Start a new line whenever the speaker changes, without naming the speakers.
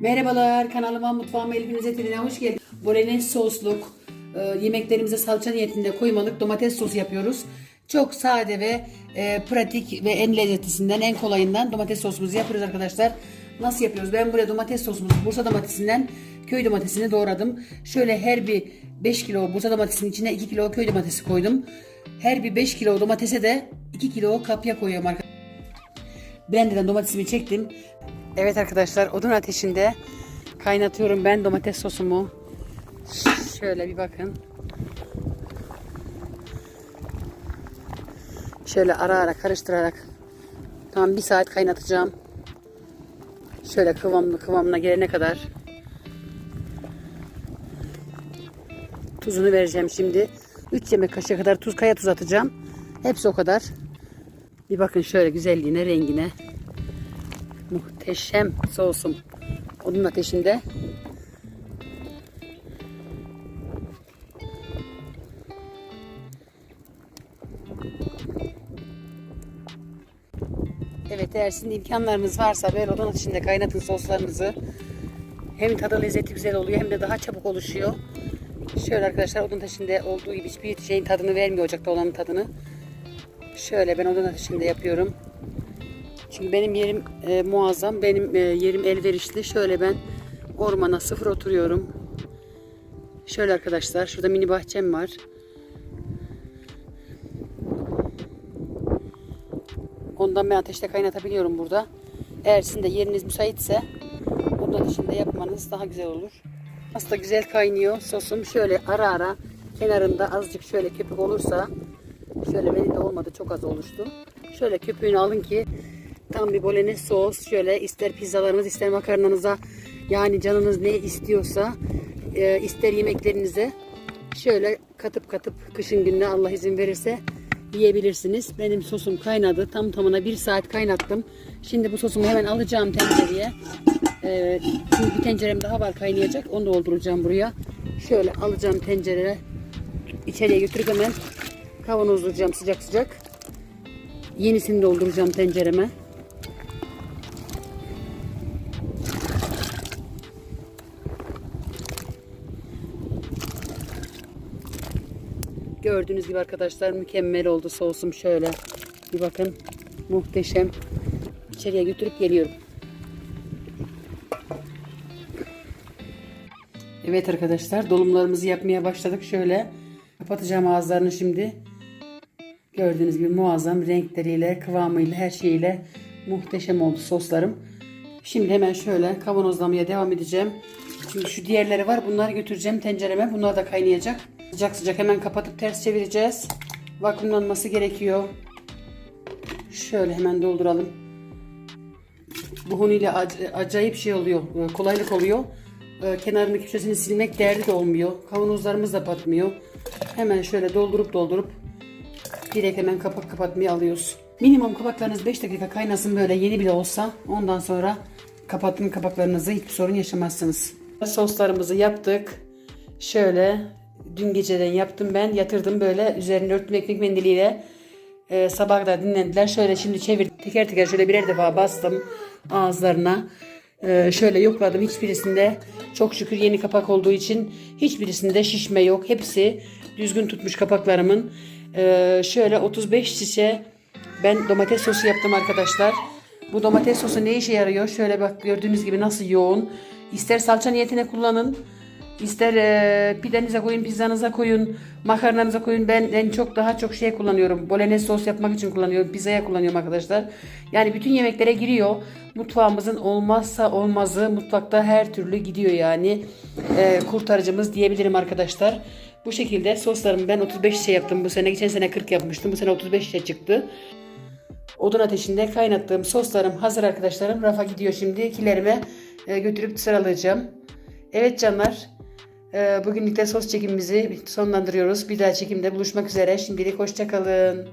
Merhabalar kanalıma mutfağıma elbinize eline hoş geldiniz. Bolognese sosluk e, yemeklerimize salça niyetinde koymalık domates sosu yapıyoruz. Çok sade ve e, pratik ve en lezzetlisinden en kolayından domates sosumuzu yapıyoruz arkadaşlar. Nasıl yapıyoruz? Ben buraya domates sosumuzu Bursa domatesinden köy domatesini doğradım. Şöyle her bir 5 kilo Bursa domatesinin içine 2 kilo köy domatesi koydum. Her bir 5 kilo domatese de 2 kilo kapya koyuyorum arkadaşlar. Blender'dan domatesimi çektim. Evet arkadaşlar odun ateşinde kaynatıyorum ben domates sosumu. Şöyle bir bakın. Şöyle ara ara karıştırarak tam bir saat kaynatacağım. Şöyle kıvamlı kıvamına gelene kadar. Tuzunu vereceğim şimdi. 3 yemek kaşığı kadar tuz kaya tuz atacağım. Hepsi o kadar. Bir bakın şöyle güzelliğine, rengine. Muhteşem soğusum. Onun ateşinde. Evet eğer sizin imkanlarınız varsa böyle odanın içinde kaynatın soslarınızı. Hem tadı lezzeti güzel oluyor hem de daha çabuk oluşuyor. Şöyle arkadaşlar odun ateşinde olduğu gibi hiçbir şeyin tadını vermiyor ocakta olanın tadını. Şöyle ben odun ateşinde yapıyorum. Çünkü benim yerim e, muazzam. Benim e, yerim elverişli. Şöyle ben ormana sıfır oturuyorum. Şöyle arkadaşlar. Şurada mini bahçem var. Ondan ben ateşte kaynatabiliyorum burada. Eğer sizin de yeriniz müsaitse onun ateşinde yapmanız daha güzel olur. Aslında güzel kaynıyor. Sosum şöyle ara ara kenarında azıcık şöyle köpük olursa şöyle benim de olmadı çok az oluştu. Şöyle köpüğünü alın ki tam bir bolognese sos şöyle ister pizzalarınız ister makarnanıza yani canınız ne istiyorsa e, ister yemeklerinize şöyle katıp katıp kışın gününe Allah izin verirse yiyebilirsiniz. Benim sosum kaynadı. Tam tamına bir saat kaynattım. Şimdi bu sosumu hemen alacağım tencereye. Ee, bir tencerem daha var kaynayacak. Onu dolduracağım buraya. Şöyle alacağım tencereye. içeriye götürüp hemen kavanozlayacağım sıcak sıcak. Yenisini dolduracağım tencereme. Gördüğünüz gibi arkadaşlar mükemmel oldu soğusum şöyle. Bir bakın muhteşem. İçeriye götürüp geliyorum. Evet arkadaşlar dolumlarımızı yapmaya başladık. Şöyle kapatacağım ağızlarını şimdi. Gördüğünüz gibi muazzam renkleriyle, kıvamıyla, her şeyiyle muhteşem oldu soslarım. Şimdi hemen şöyle kavanozlamaya devam edeceğim. Çünkü şu diğerleri var. Bunları götüreceğim tencereme. Bunlar da kaynayacak. Sıcak sıcak hemen kapatıp ters çevireceğiz. Vakumlanması gerekiyor. Şöyle hemen dolduralım. Bu ac- acayip şey oluyor. e, Kolaylık oluyor. E, Kenarını köşesini silmek derdi de olmuyor. Kavanozlarımız da batmıyor. Hemen şöyle doldurup doldurup direkt hemen kapak kapatmayı alıyoruz. Minimum kapaklarınız 5 dakika kaynasın böyle yeni bile olsa. Ondan sonra kapatın kapaklarınızı hiçbir sorun yaşamazsınız. Soslarımızı yaptık. Şöyle dün geceden yaptım ben. Yatırdım böyle üzerine örttüm ekmek mendiliyle. Ee, sabah da dinlendiler. Şöyle şimdi çevir teker teker şöyle birer defa bastım ağızlarına. Ee, şöyle yokladım. Hiçbirisinde çok şükür yeni kapak olduğu için hiçbirisinde şişme yok. Hepsi düzgün tutmuş kapaklarımın. Ee, şöyle 35 şişe ben domates sosu yaptım arkadaşlar. Bu domates sosu ne işe yarıyor? Şöyle bak gördüğünüz gibi nasıl yoğun. İster salça niyetine kullanın. İster e, pidenize koyun, pizzanıza koyun, makarnanıza koyun. Ben en çok daha çok şey kullanıyorum. Bolognese sos yapmak için kullanıyorum. Pizzaya kullanıyorum arkadaşlar. Yani bütün yemeklere giriyor. Mutfağımızın olmazsa olmazı mutfakta her türlü gidiyor yani. E, kurtarıcımız diyebilirim arkadaşlar. Bu şekilde soslarımı ben 35 şey yaptım bu sene. Geçen sene 40 yapmıştım. Bu sene 35 şey çıktı. Odun ateşinde kaynattığım soslarım hazır arkadaşlarım. Rafa gidiyor şimdi. Kilerime e, götürüp sıralayacağım. Evet canlar. E, Bugünlük de sos çekimimizi sonlandırıyoruz. Bir daha çekimde buluşmak üzere. Şimdilik hoşçakalın.